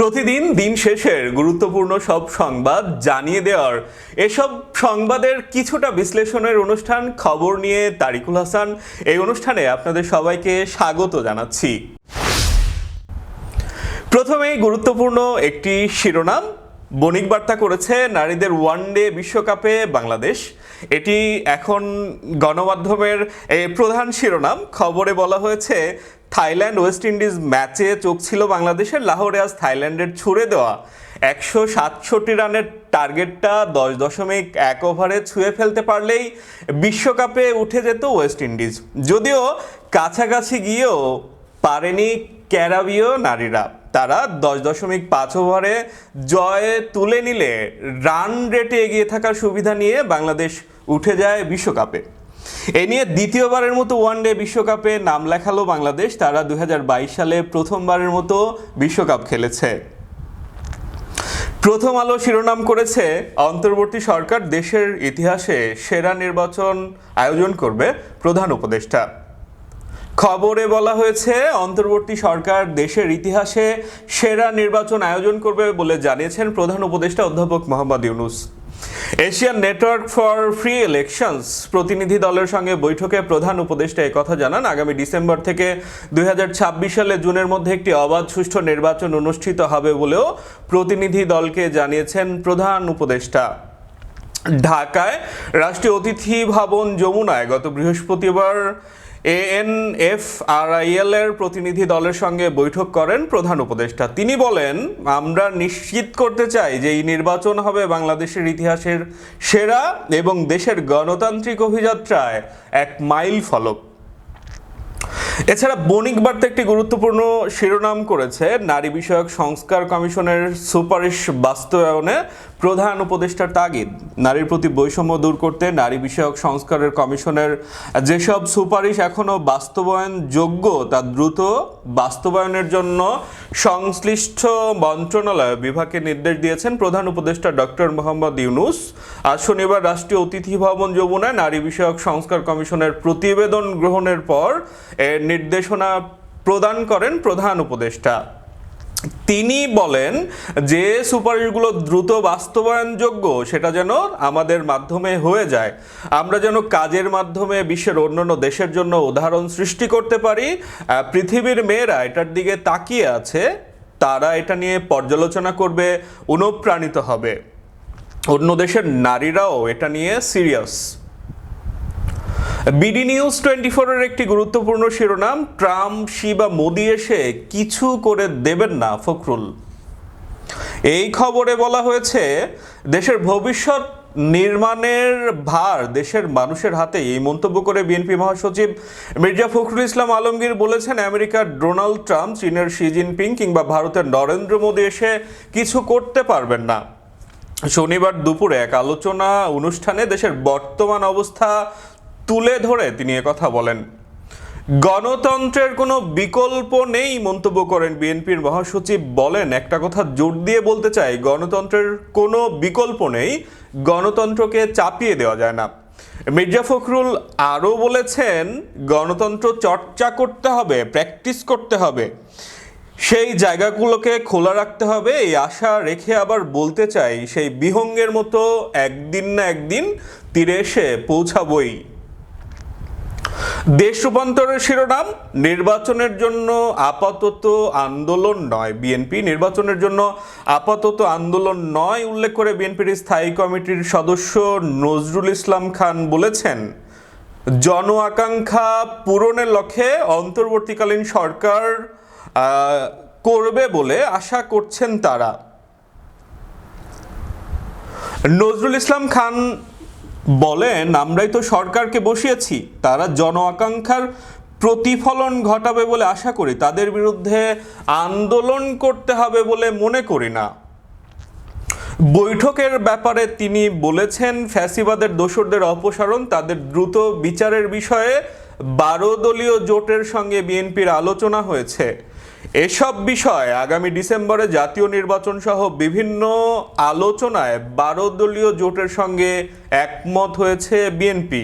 প্রতিদিন দিন শেষের গুরুত্বপূর্ণ সব সংবাদ জানিয়ে দেওয়ার এসব সংবাদের কিছুটা বিশ্লেষণের অনুষ্ঠান খবর নিয়ে তারিকুল হাসান। এই অনুষ্ঠানে আপনাদের সবাইকে স্বাগত জানাচ্ছি। প্রথমেই গুরুত্বপূর্ণ একটি শিরোনাম, বণিক বার্তা করেছে নারীদের ওয়ান ডে বিশ্বকাপে বাংলাদেশ। এটি এখন গণমাধ্যমের প্রধান শিরোনাম। খবরে বলা হয়েছে থাইল্যান্ড, ওয়েস্ট ইন্ডিজ ম্যাচে চোখ ছিল বাংলাদেশের, লাহোরে আজ থাইল্যান্ডের ছুড়ে দেওয়া। একশো সাতষট্টি রানের টার্গেটটা দশ দশমিক এক ওভারে ছুঁয়ে ফেলতে পারলেই বিশ্বকাপে উঠে যেত ওয়েস্ট ইন্ডিজ। যদিও কাছাকাছি গিয়েও পারেনি ক্যারাবীয় নারীরা। তারা দশ দশমিক পাঁচ ওভারে জয় তুলে নিলে রান রেটে এগিয়ে থাকার সুবিধা নিয়ে বাংলাদেশ উঠে যায় বিশ্বকাপে। এ নিয়ে দ্বিতীয়বারের মতো ওয়ানডে বিশ্বকাপে নাম লেখালো বাংলাদেশ। তারা দুই হাজার বাইশ সালে প্রথমবারের মতো বিশ্বকাপ খেলেছে। প্রথম আলো শিরোনাম করেছে অন্তর্বর্তী সরকার। দেশের ইতিহাসে সেরা নির্বাচন আয়োজন করবে প্রধান উপদেষ্টা। খবরে বলা হয়েছে, অন্তর্বর্তী সরকার দেশের ইতিহাসে সেরা নির্বাচন আয়োজন করবে বলে জানিয়েছেন প্রধান উপদেষ্টা অধ্যাপক Mohammad Yunus. Asian network for free elections প্রতিনিধি দলের সঙ্গে বৈঠকে প্রধান উপদেষ্টা কথা জানান। আগামী ডিসেম্বর থেকে দুই হাজার ছাব্বিশ সালে জুনের মধ্যে একটি অবাধ সুষ্ঠু নির্বাচন অনুষ্ঠিত হবে বলেও প্রতিনিধি দলকে জানিয়েছেন প্রধান উপদেষ্টা। ঢাকায় রাষ্ট্রীয় অতিথি ভবন যমুনায় গত বৃহস্পতিবার এএনএফআরআইএল এর প্রতিনিধি দলের সঙ্গে বৈঠক করেন প্রধান উপদেষ্টা। তিনি বলেন, আমরা নিশ্চিত করতে চাই যে এই নির্বাচন হবে বাংলাদেশের ইতিহাসের সেরা এবং দেশের গণতান্ত্রিক অভিযাত্রায় এক মাইল ফলক। এছাড়া বণিক বার্তা একটি গুরুত্বপূর্ণ শিরোনাম করেছে, নারী বিষয়ক সংস্কার কমিশনের সুপারিশ বাস্তবায়নে প্রধান উপদেষ্টার তাগিদ। নারীর প্রতি বৈষম্য দূর করতে নারী বিষয়ক সংস্কারের কমিশনের যেসব সুপারিশ এখনও বাস্তবায়ন যোগ্য তা দ্রুত বাস্তবায়নের জন্য সংশ্লিষ্ট মন্ত্রণালয় বিভাগকে নির্দেশ দিয়েছেন প্রধান উপদেষ্টা ডক্টর মোহাম্মদ ইউনুস। আজ শনিবার রাষ্ট্রীয় অতিথি ভবন যমুনায় নারী বিষয়ক সংস্কার কমিশনের প্রতিবেদন গ্রহণের পর এর নির্দেশনা প্রদান করেন প্রধান উপদেষ্টা। তিনি বলেন, যে সুপারিশগুলো দ্রুত বাস্তবায়নযোগ্য, সেটা যেন আমাদের মাধ্যমে হয়ে যায়। আমরা যেন কাজের মাধ্যমে বিশ্বের অন্যান্য দেশের জন্য উদাহরণ সৃষ্টি করতে পারি। পৃথিবীর মেয়েরা এটার দিকে তাকিয়ে আছে। তারা এটা নিয়ে পর্যালোচনা করবে, অনুপ্রাণিত হবে। অন্য দেশের নারীরাও এটা নিয়ে সিরিয়াস বিডি নিউজ টোয়েন্টি ফোরের একটি গুরুত্বপূর্ণ শিরোনাম, ট্রাম্প শি বা মোদি এসে কিছু করে দেবেন না, ফখরুল। এই খবরে বলা হয়েছে, দেশের ভবিষ্যৎ নির্মাণের ভার দেশের মানুষের হাতে এই মন্তব্য করে বিএনপি মহাসচিব মির্জা ফখরুল ইসলাম আলমগীর বলেছেন, আমেরিকার ডোনাল্ড ট্রাম্প, চীনের শি জিনপিং কিংবা ভারতের নরেন্দ্র মোদী এসে কিছু করতে পারবেন না। শনিবার দুপুরে এক আলোচনা অনুষ্ঠানে দেশের বর্তমান অবস্থা তুলে ধরে তিনি কথা বলেন। গণতন্ত্রের কোনো বিকল্প নেই, মন্তব্য করেন বিএনপির মহাসচিব। বলেন, একটা কথা জোর দিয়ে বলতে চাই, গণতন্ত্রের কোনো বিকল্প নেই, গণতন্ত্রকে চাপিয়ে দেওয়া যায় না। মির্জা ফখরুল আরও বলেছেন, গণতন্ত্র চর্চা করতে হবে, প্র্যাকটিস করতে হবে। সেই জায়গাগুলোকে খোলা রাখতে হবে, এই আশা রেখে আবার বলতে চাই, সেই বিহঙ্গের মতো একদিন না একদিন তীরে এসে পৌঁছাবই। দেশ রূপান্তরের শিরোনাম, নির্বাচনের জন্য আপাতত আন্দোলন নয়। বিএনপি নির্বাচনের জন্য আপাতত আন্দোলন নয়, উল্লেখ করে বিএনপির স্থায়ী কমিটির সদস্য নজরুল ইসলাম খান বলেছেন, জন আকাঙ্ক্ষা পূরণের লক্ষ্যে অন্তর্বর্তীকালীন সরকার করবে বলে আশা করছেন তারা। নজরুল ইসলাম খান বলেন, আমরাই তো সরকারকে বসিয়েছি। তারা জন আকাঙ্ক্ষার প্রতিফলন ঘটাবে বলে আশা করি। তাদের বিরুদ্ধে আন্দোলন করতে হবে বলে মনে করি না। বৈঠকের ব্যাপারে তিনি বলেছেন, ফ্যাসিবাদের দোসরদের অপসারণ, তাদের দ্রুত বিচারের বিষয়ে বারো দলীয় জোটের সঙ্গে বিএনপির আলোচনা হয়েছে। এসব বিষয় আগামী ডিসেম্বরে জাতীয় নির্বাচন সহ বিভিন্ন আলোচনায় বারো দলীয় জোটের সঙ্গে একমত হয়েছে বিএনপি।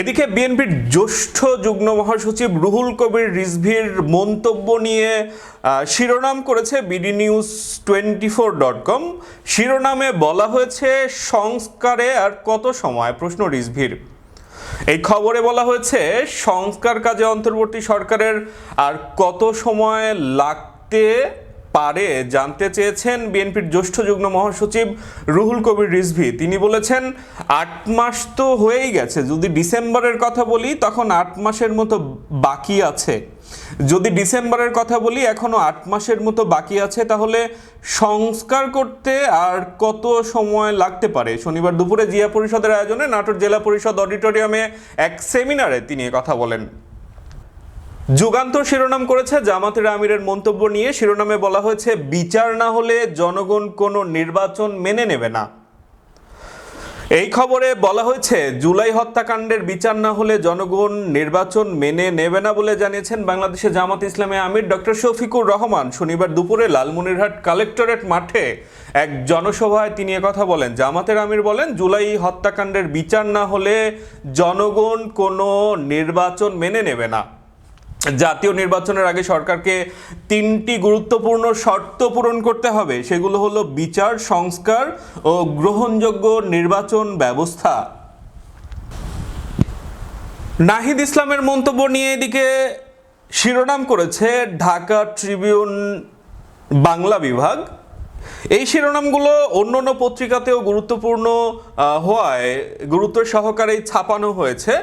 এদিকে বিএনপির জ্যেষ্ঠ যুগ্ম মহাসচিব রুহুল কবির রিজভির মন্তব্য নিয়ে শিরোনাম করেছে BD news twenty four dot com. শিরোনামে বলা হয়েছে, সংস্কারে আর কত সময়? প্রশ্ন রিজভির। এই খবরে বলা হয়েছে সংস্কার কাজে অন্তর্বর্তী সরকারের আর কত সময় লাগতে পারে জানতে চেয়েছেন বিএনপির জ্যেষ্ঠ যুগ্ম মহাসচিব রুহুল কবির রিজভি। তিনি বলেছেন, আট মাস তো হয়েই গেছে। যদি ডিসেম্বরের কথা বলি, তখন আট মাসের মতো বাকি আছে। যদি ডিসেম্বরের কথা বলি, এখনও আট মাসের মতো বাকি আছে, তাহলে সংস্কার করতে আর কত সময় লাগতে পারে? শনিবার দুপুরে জিয়া পরিষদের আয়োজনে নাটোর জেলা পরিষদ অডিটোরিয়ামে এক সেমিনারে তিনি কথা বলেন। যুগান্তর শিরোনাম করেছে জামাতের আমিরের মন্তব্য নিয়ে শিরোনামে বলা হয়েছে, বিচার না হলে জনগণ কোনো নির্বাচন মেনে নেবে না। এই খবরে বলা হয়েছে, জুলাই হত্যাকাণ্ডের বিচার না হলে জনগণ নির্বাচন মেনে নেবে না বলে জানিয়েছেন বাংলাদেশে জামাত ইসলামে আমির ডক্টর শফিকুর রহমান। শনিবার দুপুরে লালমনিরহাট কালেক্টরেট মাঠে এক জনসভায় তিনি কথা বলেন। জামাতের আমির বলেন, জুলাই হত্যাকাণ্ডের বিচার না হলে জনগণ কোনো নির্বাচন মেনে নেবে না। জাতীয় নির্বাচনের আগে সরকারকে তিনটি গুরুত্বপূর্ণ শর্ত পূরণ করতে হবে। সেগুলো হলো বিচার, সংস্কার ও গ্রহণযোগ্য নির্বাচন ব্যবস্থা। নাহিদ ইসলামের মন্তব্য নিয়ে এদিকে শিরোনাম করেছে ঢাকা ট্রিবিউন বাংলা বিভাগ। এই শিরোনামগুলো অন্য পত্রিকাতেও গুরুত্বপূর্ণ হওয়ায় গুরুত্ব সহকারেই ছাপানো হয়েছে।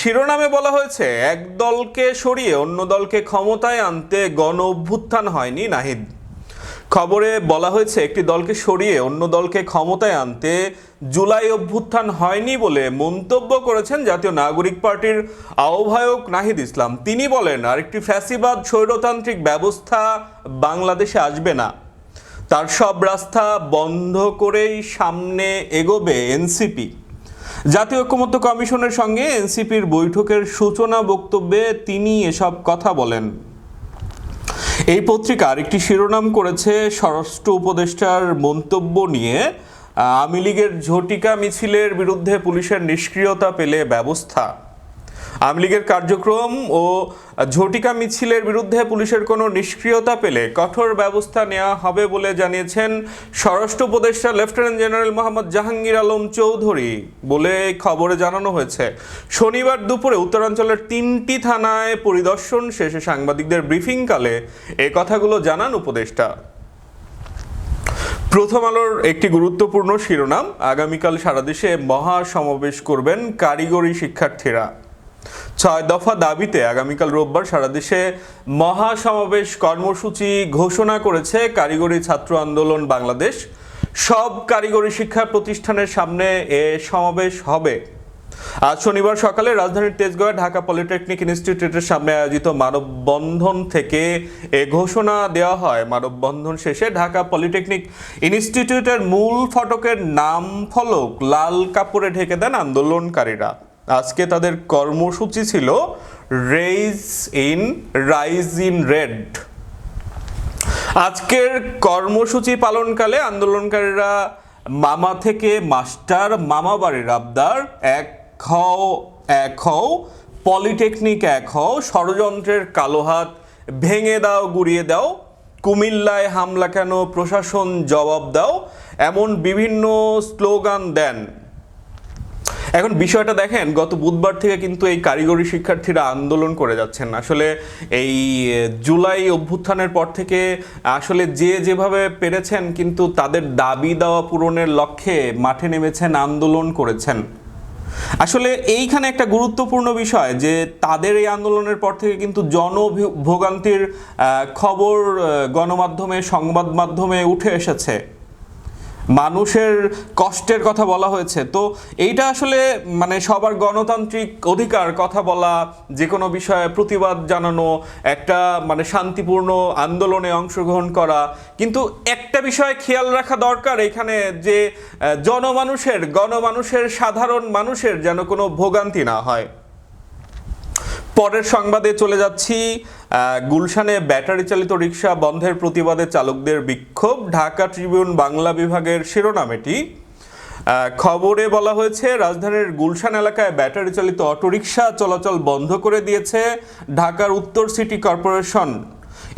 শিরোনামে বলা হয়েছে, এক দলকে সরিয়ে অন্য দলকে ক্ষমতায় আনতে গণ অভ্যুত্থান হয়নি নাহিদ। খবরে বলা হয়েছে, একটি দলকে সরিয়ে অন্য দলকে ক্ষমতায় আনতে জুলাই অভ্যুত্থান হয়নি বলে মন্তব্য করেছেন জাতীয় নাগরিক পার্টির আহ্বায়ক নাহিদ ইসলাম। তিনি বলেন, আরেকটি ফ্যাসিবাদ স্বৈরতান্ত্রিক ব্যবস্থা বাংলাদেশে আসবে না। তার সব রাস্তা বন্ধ করেই সামনে এগোবে এনসিপি। জাতীয় ঐক্যমত্য কমিশনের সঙ্গে এনসিপির বৈঠকের সূচনা বক্তব্যে তিনি এসব কথা বলেন। এই পত্রিকার একটি শিরোনাম করেছে স্বরাষ্ট্র উপদেষ্টার মন্তব্য নিয়ে আওয়ামী লীগের ঝটিকা মিছিলের বিরুদ্ধে পুলিশের নিষ্ক্রিয়তা পেলে ব্যবস্থা। আওয়ামী লীগের কার্যক্রম ও ঝটিকা মিছিলের বিরুদ্ধে পুলিশের কোনো নিষ্ক্রিয়তা পেলে কঠোর ব্যবস্থা নেওয়া হবে বলে জানিয়েছেন স্বরাষ্ট্র উপদেষ্টা লেফটেন্যান্ট জেনারেল মোহাম্মদ জাহাঙ্গীর আলম চৌধুরী বলে খবরে জানানো হয়েছে। শনিবার দুপুরে উত্তরাঞ্চলের তিনটি থানায় পরিদর্শন শেষে সাংবাদিকদের ব্রিফিংকালে এ কথাগুলো জানান উপদেষ্টা। প্রথম আলোর একটি গুরুত্বপূর্ণ শিরোনাম, আগামীকাল সারা দেশে মহা সমাবেশ করবেন কারিগরি শিক্ষার্থীরা। ছয় দফা দাবিতে আগামীকাল রোববার সারা দেশে মহা সমাবেশ কর্মসূচি ঘোষণা করেছে কারিগরি ছাত্র আন্দোলন বাংলাদেশ। সব কারিগরি শিক্ষা প্রতিষ্ঠানের সামনে এ সমাবেশ হবে। আজ শনিবার সকালে রাজধানীর তেজগাঁও ঢাকা পলিটেকনিক ইনস্টিটিউটের সামনে আয়োজিত মানববন্ধন থেকে এ ঘোষণা দেওয়া হয়। মানববন্ধন শেষে ঢাকা পলিটেকনিক ইনস্টিটিউটের মূল ফটকের নাম ফলক লাল কাপড়ে ঢেকে দেন আন্দোলনকারীরা। আজকে তাদের কর্মসূচি ছিল raise in rise in red আজকের কর্মসূচি পালনকালে আন্দোলনকারীরা মামা থেকে মাস্টার মামা বাড়ির আবদার, এক হও এক হও, পলিটেকনিক এক হও, ষড়যন্ত্রের কালো হাত ভেঙে দাও, গুড়িয়ে দাও, কুমিল্লায় হামলা কেন, প্রশাসন জবাব দাও, এমন বিভিন্ন স্লোগান দেন। এখন বিষয়টা দেখেন, গত বুধবার থেকে কিন্তু এই কারিগরি শিক্ষার্থীরা আন্দোলন করে যাচ্ছেন। আসলে এই জুলাই অভ্যুত্থানের পর থেকে আসলে যে যেভাবে পেরেছেন, কিন্তু তাদের দাবি দেওয়া পূরণের লক্ষ্যে মাঠে নেমেছেন, আন্দোলন করেছেন। আসলে এইখানে একটা গুরুত্বপূর্ণ বিষয় যে, তাদের এই আন্দোলনের পর থেকে কিন্তু জনভোগান্তির খবর গণমাধ্যমে, সংবাদ মাধ্যমে উঠে এসেছে। মানুষের কষ্টের কথা বলা হয়েছে। তো এইটা আসলে মানে সবার গণতান্ত্রিক অধিকার কথা বলা যে কোনো বিষয়ে প্রতিবাদ জানানো, একটা মানে শান্তিপূর্ণ আন্দোলনে অংশগ্রহণ করা, কিন্তু একটা বিষয় খেয়াল রাখা দরকার এখানে যে জনমানুষের, গণমানুষের, সাধারণ মানুষের যেন কোনো ভোগান্তি না হয়। পরের সংবাদে চলে যাচ্ছি। গুলশানে ব্যাটারি চালিত রিক্সা বন্ধের প্রতিবাদে চালকদের বিক্ষোভ। ঢাকা ট্রিবিউন বাংলা বিভাগের শিরোনামেটি। খবরে বলা হয়েছে, রাজধানীর গুলশান এলাকায় ব্যাটারি চালিত অটোরিকশা চলাচল বন্ধ করে দিয়েছে ঢাকার উত্তর সিটি কর্পোরেশন।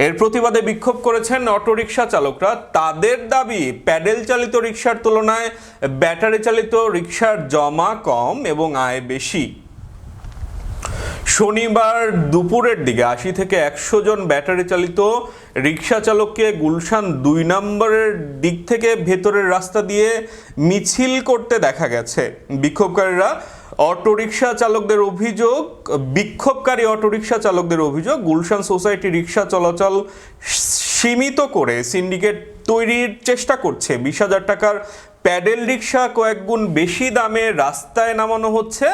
এর প্রতিবাদে বিক্ষোভ করেছেন অটোরিকশা চালকরা। তাদের দাবি, প্যাডেল চালিত রিক্সার তুলনায় ব্যাটারি চালিত রিক্সার জমা কম এবং আয় বেশি। শনিবার দুপুরের দিকে আশি থেকে একশো জন ব্যাটারি চালিত রিক্সা চালককে গুলশান দুই নম্বরের দিক থেকে ভেতরের রাস্তা দিয়ে মিছিল করতে দেখা গেছে। বিক্ষোভকারীরা অটোরিকশা চালকদের অভিযোগ, বিক্ষোভকারী অটোরিকশা চালকদের অভিযোগ, গুলশান সোসাইটি রিক্সা চলাচল সীমিত করে সিন্ডিকেট তৈরির চেষ্টা করছে। বিশ হাজার টাকার প্যাডেল রিক্সা কয়েক গুণ বেশি দামে রাস্তায় নামানো হচ্ছে।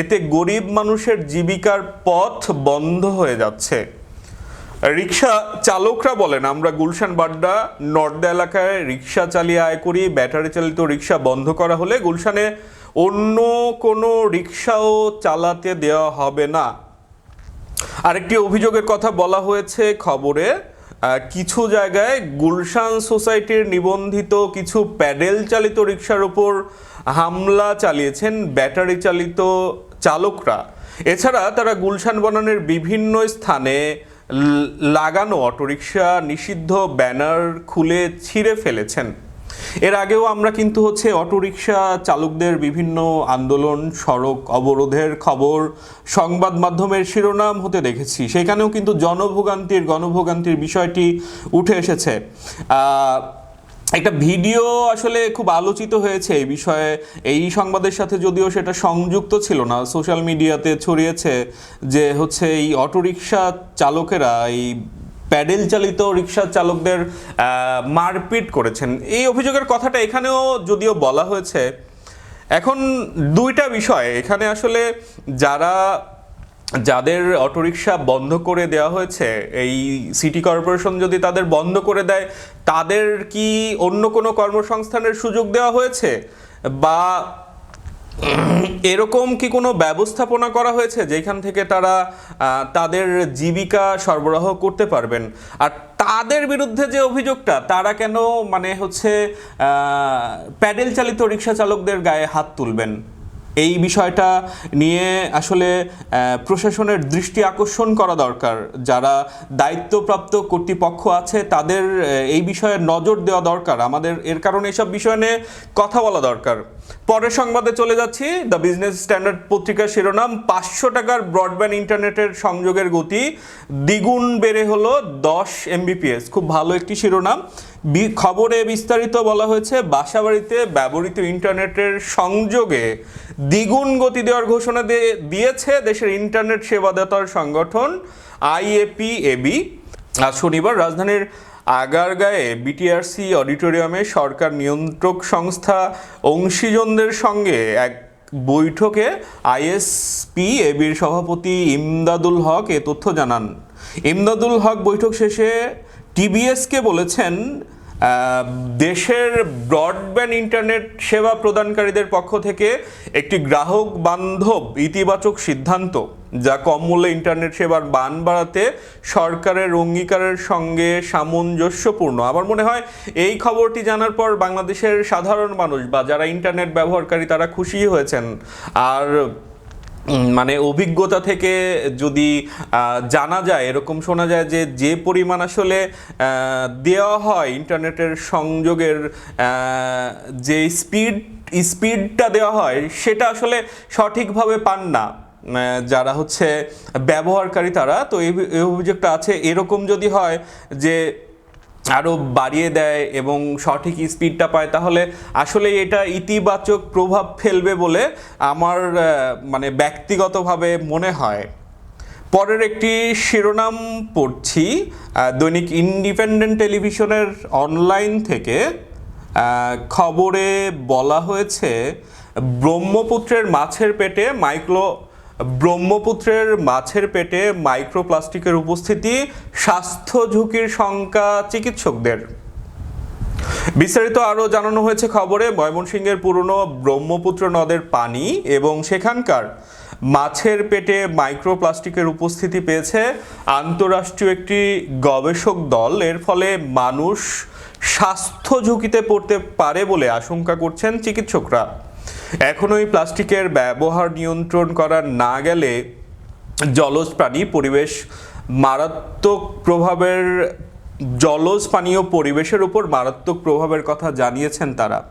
এতে গরিব মানুষের জীবিকার পথ বন্ধ হয়ে যাচ্ছে। রিক্সা চালকরা বলেন, আমরা গুলশান বাড্ডা নর্দা এলাকায় রিক্সা চালিয়ে আয় করি, ব্যাটারি চালিত রিক্সা বন্ধ করা হলে গুলশানে অন্য কোনো রিক্সাও চালাতে দেওয়া হবে না। আরেকটি অভিযোগের কথা বলা হয়েছে খবরে কিছু জায়গায় গুলশান সোসাইটির নিবন্ধিত কিছু প্যাডেল চালিত রিক্সার ওপর হামলা চালিয়েছেন ব্যাটারি চালিত চালকরা। এছাড়া তারা গুলশান বনানের বিভিন্ন স্থানে লাগানো অটোরিকশা, নিষিদ্ধ ব্যানার খুলে ছিঁড়ে ফেলেছেন। এর আগেও আমরা কিন্তু হচ্ছে অটোরিকশা চালকদের বিভিন্ন আন্দোলন, সড়ক অবরোধের খবর, সংবাদ মাধ্যমের শিরোনাম হতে দেখেছি। সেখানেও কিন্তু জনভোগান্তির, গণভোগান্তির বিষয়টি উঠে এসেছে। একটা ভিডিও আসলে খুব আলোচিত হয়েছে এই বিষয়ে। এই সংবাদের সাথে যদিও সেটা সংযুক্ত ছিল না, সোশ্যাল মিডিয়াতে ছড়িয়েছে যে হচ্ছে এই অটোরিকশা চালকেরা, এই প্যাডেল চালিত রিক্সা চালকদের মারপিট করেছেন। এই অভিযোগের কথাটা এখানেও যদিও বলা হয়েছে, এখন দুইটা বিষয়। এখানে আসলে যারা, যাদের অটোরিকশা বন্ধ করে দেওয়া হয়েছে, এই সিটি কর্পোরেশন যদি তাদের বন্ধ করে দেয়, তাদের কি অন্য কোনো কর্মসংস্থানের সুযোগ দেওয়া হয়েছে? বা এরকম কি কোনো ব্যবস্থাপনা করা হয়েছে যেখান থেকে তারা তাদের জীবিকা সরবরাহ করতে পারবেন? আর তাদের বিরুদ্ধে যে অভিযোগটা, তারা কেন মানে হচ্ছে প্যাডেল চালিত রিক্সা চালকদের গায়ে হাত তুলবেন? এই বিষয়টা নিয়ে আসলে প্রশাসনের দৃষ্টি আকর্ষণ করা দরকার। যারা দায়িত্বপ্রাপ্ত কর্তৃপক্ষ আছে, তাদের এই বিষয়ে নজর দেওয়া দরকার। আমাদের, এর কারণে এসব বিষয় নিয়ে কথা বলা দরকার। পরের সংবাদে চলে যাচ্ছি। দ্য বিজনেস স্ট্যান্ডার্ড পত্রিকার শিরোনাম, পাঁচশো টাকার ব্রডব্যান্ড ইন্টারনেটের সংযোগের গতি দ্বিগুণ বেড়ে হলো দশ এমবিপিএস খুব ভালো একটি শিরোনাম। খবরে বিস্তারিত বলা হয়েছে, বাসাবাড়িতে ব্যবহৃত ইন্টারনেটের সংযোগে দ্বিগুণ গতি দেওয়ার ঘোষণা দিয়ে- দিয়েছে দেশের ইন্টারনেট সেবাদাতার সংগঠন আইএপি এবি আজ শনিবার রাজধানীর আগারগাঁয়ে বিটিআরসি অডিটোরিয়ামে সরকার নিয়ন্ত্রক সংস্থা অংশীজনদের সঙ্গে এক বৈঠকে আইএসপি এবির সভাপতি ইমদাদুল হক এ তথ্য জানান। ইমদাদুল হক বৈঠক শেষে টিবিএসকে বলেছেন দেশের ব্রডব্যান্ড ইন্টারনেট সেবা প্রদানকারীদের পক্ষ থেকে একটি গ্রাহক বান্ধব ইতিবাচক সিদ্ধান্ত, যা কম মূল্যে ইন্টারনেট সেবার মান বাড়াতে সরকারের অঙ্গীকারের সঙ্গে সামঞ্জস্যপূর্ণ। আমার মনে হয় এই খবরটি জানার পর বাংলাদেশের সাধারণ মানুষ বা যারা ইন্টারনেট ব্যবহারকারী তারা খুশি হয়েছেন। আর মানে অভিজ্ঞতা থেকে যদি জানা যায়, এরকম শোনা যায় যে যে পরিমাণ আসলে দেওয়া হয় ইন্টারনেটের সংযোগের যে স্পিড, স্পিডটা দেওয়া হয়, সেটা আসলে সঠিকভাবে পান না। যারা হচ্ছে ব্যবহারকারী তারা, তো এই অভিযোগটা আছে। এরকম যদি হয় যে আরও বাড়িয়ে দেয় এবং সঠিক স্পিডটা পায়, তাহলে আসলে এটা ইতিবাচক প্রভাব ফেলবে বলে আমার মানে ব্যক্তিগতভাবে মনে হয়। পরের একটি শিরোনাম পড়ছি দৈনিক ইন্ডিপেন্ডেন্ট টেলিভিশনের অনলাইন থেকে খবরে বলা হয়েছে, ব্রহ্মপুত্রের মাছের পেটে মাইক্রো ব্রহ্মপুত্রের মাছের পেটে মাইক্রোপ্লাস্টিকের উপস্থিতি, স্বাস্থ্য ঝুঁকির শঙ্কা চিকিৎসকদের। বিস্তারিত আরও জানানো হয়েছে খবরে, ময়মনসিংহের পুরনো ব্রহ্মপুত্র নদের পানি এবং সেখানকার মাছের পেটে মাইক্রোপ্লাস্টিকের উপস্থিতি পেয়েছে আন্তঃরাষ্ট্রীয় একটি গবেষক দল। এর ফলে মানুষ স্বাস্থ্য ঝুঁকিতে পড়তে পারে বলে আশঙ্কা করছেন চিকিৎসকরা। এখনও এই প্লাস্টিকের ব্যবহার নিয়ন্ত্রণ করা না গেলে জলজ প্রাণী পরিবেশ মারাত্মক প্রভাবের জলজ পানীয় পরিবেশের উপর মারাত্মক প্রভাবের কথা জানিয়েছেন তারা।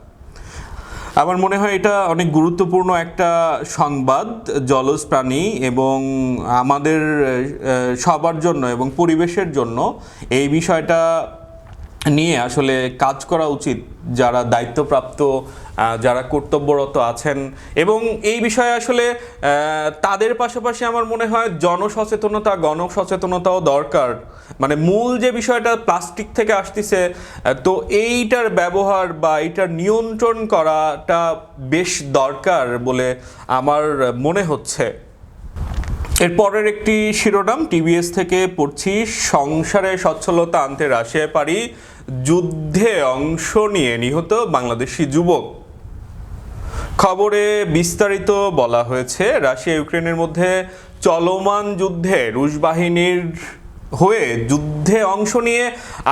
আমার মনে হয় এটা অনেক গুরুত্বপূর্ণ একটা সংবাদ জলজ প্রাণী এবং আমাদের সবার জন্য এবং পরিবেশের জন্য। এই বিষয়টা নিয়ে আসলে কাজ করা উচিত যারা দায়িত্বপ্রাপ্ত যারা কর্তব্যরত আছেন। এবং এই বিষয়ে আসলে তাদের পাশাপাশি আমার মনে হয় জনসচেতনতা, গণসচেতনতাও দরকার। মানে মূল যে বিষয়টা প্লাস্টিক থেকে আসতেছে তো এইটার ব্যবহার বা এইটার নিয়ন্ত্রণ করাটা বেশ দরকার বলে আমার মনে হচ্ছে। এরপরের একটি শিরোনাম টিভিএস থেকে পড়ছি, সংসারে সচ্ছলতা আনতে রাশিয়ায় পারি, যুদ্ধে অংশ নিয়ে নিহত বাংলাদেশি যুবক। খবরে বিস্তারিত বলা হয়েছে, রাশিয়া, ইউক্রেনের মধ্যে চলমান যুদ্ধে রুশ বাহিনীর হয়ে যুদ্ধে অংশ নিয়ে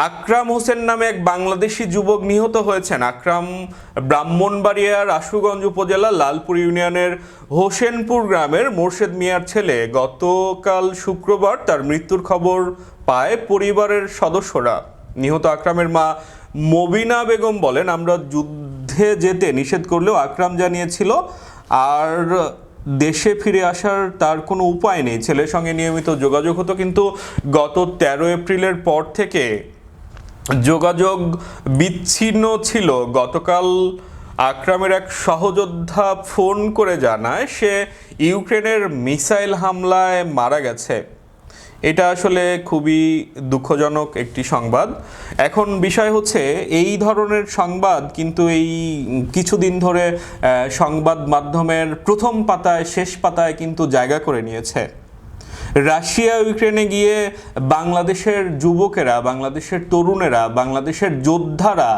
আকরাম হোসেন নামে এক বাংলাদেশি যুবক নিহত হয়েছেন। আকরাম ব্রাহ্মণবাড়িয়ার আশুগঞ্জ উপজেলা লালপুর ইউনিয়নের হোসেনপুর গ্রামের মোর্শেদ মিয়ার ছেলে। গতকাল শুক্রবার তার মৃত্যুর খবর পায় পরিবারের সদস্যরা। নিহত আকরামের মা মবিনা বেগম বলেন, আমরা যুদ্ধে যেতে নিষেধ করলেও আকরাম জানিয়েছিল, আর দেশে ফিরে আসার তার কোনো উপায় নেই। ছেলের সঙ্গে নিয়মিত যোগাযোগ হতো, কিন্তু গত তেরো এপ্রিলের পর থেকে যোগাযোগ বিচ্ছিন্ন ছিল। গতকাল আকরামের এক সহযোদ্ধা ফোন করে জানায়, সে ইউক্রেনের মিসাইল হামলায় মারা গেছে। এটা আসলে খুবই দুঃখজনক একটি সংবাদ। এখন বিষয় হচ্ছে, এই ধরনের সংবাদ কিন্তু এই কিছুদিন ধরে সংবাদ মাধ্যমের প্রথম পাতায়, শেষ পাতায় কিন্তু জায়গা করে নিয়েছে। রাশিয়া, ইউক্রেনে গিয়ে বাংলাদেশের যুবকেরা, বাংলাদেশের তরুণেরা, বাংলাদেশের যোদ্ধারা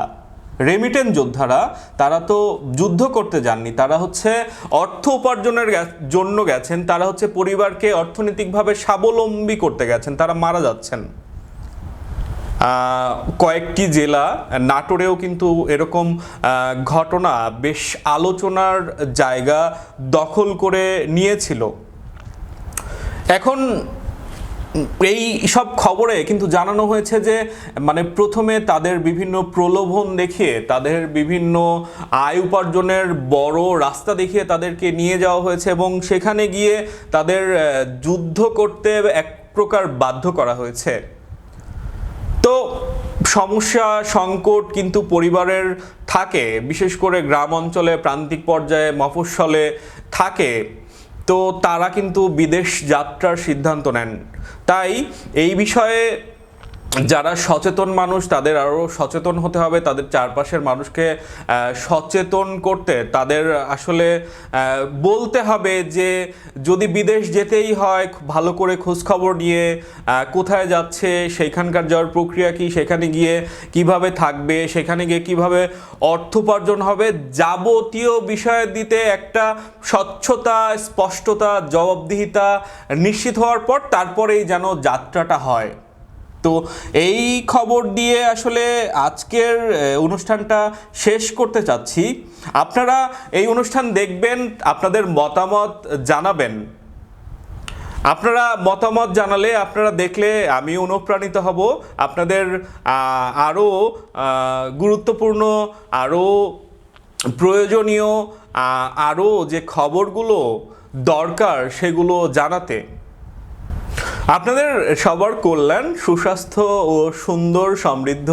রেমিটেন্স যোদ্ধারা, তারা তো যুদ্ধ করতে যাননি, তারা হচ্ছে অর্থ উপার্জনের জন্য গেছেন, তারা হচ্ছে পরিবারকে অর্থনৈতিকভাবে স্বাবলম্বী করতে গেছেন, তারা মারা যাচ্ছেন। কয়েকটি জেলা, নাটোরেও কিন্তু এরকম ঘটনা বেশ আলোচনার জায়গা দখল করে নিয়েছিল। এখন এই সব খবরে কিন্তু জানানো হয়েছে যে মানে প্রথমে তাদের বিভিন্ন প্রলোভন দেখিয়ে, তাদের বিভিন্ন আয় উপার্জনের বড় রাস্তা দেখিয়ে তাদেরকে নিয়ে যাওয়া হয়েছে এবং সেখানে গিয়ে তাদের যুদ্ধ করতে এক প্রকার বাধ্য করা হয়েছে। তো সমস্যা, সংকট কিন্তু পরিবারের থাকে, বিশেষ করে গ্রাম অঞ্চলে প্রান্তিক পর্যায়ে মফস্বলে থাকে। তো তারা কিন্তু বিদেশ যাত্রার সিদ্ধান্ত নেন। তাই এই বিষয়ে যারা সচেতন মানুষ, তাদের আরও সচেতন হতে হবে, তাদের চারপাশের মানুষকে সচেতন করতে, তাদের আসলে বলতে হবে যে যদি বিদেশ যেতেই হয়, ভালো করে খোঁজখবর নিয়ে কোথায় যাচ্ছে সেইখানকার যাওয়ার প্রক্রিয়া কি, সেখানে গিয়ে কীভাবে থাকবে, সেখানে গিয়ে কীভাবে অর্থ উপার্জন হবে, যাবতীয় বিষয় দিতে একটা স্বচ্ছতা, স্পষ্টতা, জবাবদিহিতা নিশ্চিত হওয়ার পর তারপরেই যেন যাত্রাটা হয়। তো এই খবর দিয়ে আসলে আজকের অনুষ্ঠানটা শেষ করতে চাচ্ছি। আপনারা এই অনুষ্ঠান দেখবেন, আপনাদের মতামত জানাবেন। আপনারা মতামত জানালে, আপনারা দেখলে আমি অনুপ্রাণিত হব। আপনাদের আরও গুরুত্বপূর্ণ আরও প্রয়োজনীয় আরও যে খবরগুলো দরকার সেগুলো জানাতে। আপনাদের সবার কল্যাণ, সুস্বাস্থ্য ও সুন্দর সমৃদ্ধ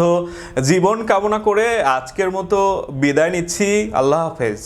জীবন কামনা করে আজকের মতো বিদায় নিচ্ছি। আল্লাহ হাফেজ।